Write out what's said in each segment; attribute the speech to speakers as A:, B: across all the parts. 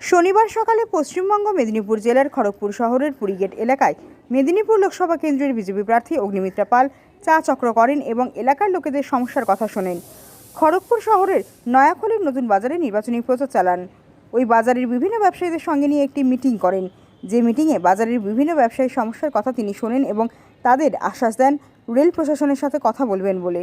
A: শনিবার সকালে পশ্চিমবঙ্গ মেদিনীপুর জেলার খড়গপুর শহরের পুরীগেট এলাকায় মেদিনীপুর লোকসভা কেন্দ্রের বিজেপি প্রার্থী অগ্নিমিত্রা পাল চা চক্র করেন এবং এলাকার লোকেদের সমস্যার কথা শোনেন। খড়গপুর শহরের নয়াখলির নতুন বাজারে নির্বাচনী প্রচার চালান। ওই বাজারের বিভিন্ন ব্যবসায়ীদের সঙ্গে নিয়ে একটি মিটিং করেন। যে মিটিংয়ে বাজারের বিভিন্ন ব্যবসায়ী সমস্যার কথা তিনি শোনেন এবং তাদের আশ্বাস দেন, রেল প্রশাসনের সাথে কথা বলবেন বলে।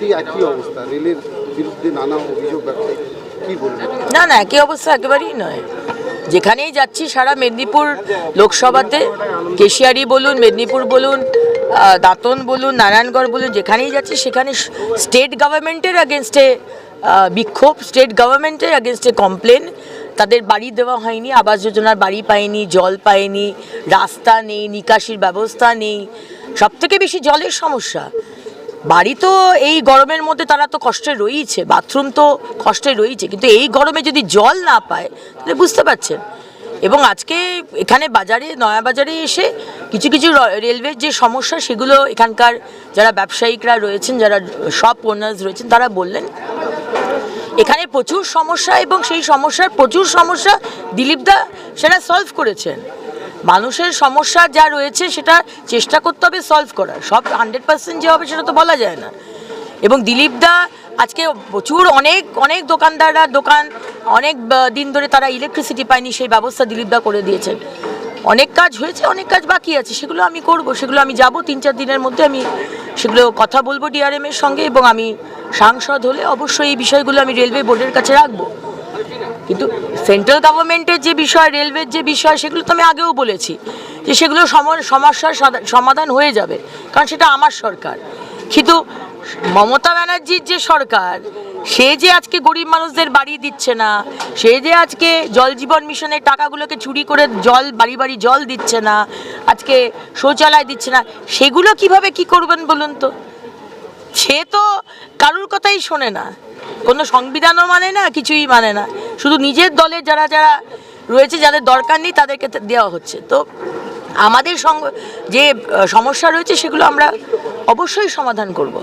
B: সেই একই অবস্থা, রেলের বিরুদ্ধে নানা অভিযোগ ব্যক্তি। কী বলবেন?
C: না না, একই অবস্থা একেবারেই নয়। যেখানেই যাচ্ছি সারা মেদিনীপুর লোকসভাতে, কেশিয়ারি বলুন, মেদিনীপুর বলুন দাঁতন বলুন, নারায়ণগড় বলুন, যেখানেই যাচ্ছি সেখানে স্টেট গভর্নমেন্টের অ্যাগেনস্টে বিক্ষোভ স্টেট গভর্নমেন্টের অ্যাগেনস্টে কমপ্লেন তাদের বাড়ি দেওয়া হয়নি, আবাস যোজনার বাড়ি পায়নি, জল পায়নি, রাস্তা নেই, নিকাশির ব্যবস্থা নেই। সব থেকে বেশি জলের সমস্যা। বাড়ি তো এই গরমের মধ্যে তারা তো কষ্টে রয়েছে বাথরুম তো কষ্টে রয়েছে কিন্তু এই গরমে যদি জল না পায়, তাহলে বুঝতে পারছেন। এবং আজকে এখানে বাজারে, নয়া বাজারে এসে কিছু কিছু রেলওয়ের যে সমস্যা, সেগুলো এখানকার যারা ব্যবসায়িকরা রয়েছেন, যারা সব ওনার্স রয়েছেন, তারা বললেন, এখানে প্রচুর সমস্যা এবং সেই সমস্যার প্রচুর সমস্যা দিলীপ দা সেটা সলভ করেছেন। মানুষের সমস্যা যা রয়েছে সেটা চেষ্টা করতে হবে সলভ করার। সব হান্ড্রেড পার্সেন্ট যে হবে সেটা তো বলা যায় না। এবং দিলীপ দা, আজকে প্রচুর অনেক অনেক দোকানদাররা, দোকান, অনেক দিন ধরে তারা ইলেকট্রিসিটি পায়নি, সেই ব্যবস্থা দিলীপ দা করে দিয়েছেন। অনেক কাজ হয়েছে, অনেক কাজ বাকি আছে, সেগুলো আমি করব, সেগুলো আমি যাব তিন চার দিনের মধ্যে আমি সেগুলো কথা বলব ডিআরএম এর সঙ্গে এবং আমি সাংসদ হলে অবশ্যই এই বিষয়গুলো আমি রেলওয়ে বোর্ডের কাছে রাখব। কিন্তু সেন্ট্রাল গভর্নমেন্টের যে বিষয় রেলওয়ের যে বিষয়, সেগুলো তো আমি আগেও বলেছি যে সেগুলো সম- সমস্যার সমাধান হয়ে যাবে, কারণ সেটা আমার সরকার। কিন্তু মমতা ব্যানার্জির যে সরকার, সে যে আজকে গরিব মানুষদের বাড়ি দিচ্ছে না, সে যে আজকে জল জীবন মিশনের টাকাগুলোকে চুরি করে জল, বাড়ি বাড়ি জল দিচ্ছে না, আজকে শৌচালয় দিচ্ছে না, সেগুলো কীভাবে কি করবেন বলুন তো? সে তো কারুর কথাই শোনে না। কোনো সংবিধানও মানে না, কিছুই মানে না। শুধু নিজের দলে যারা যারা রয়েছে, যাদের দরকার নেই, তাদেরকে দেওয়া হচ্ছে। তো আমাদের সঙ্গে যে সমস্যা রয়েছে, সেগুলো আমরা অবশ্যই সমাধান করব।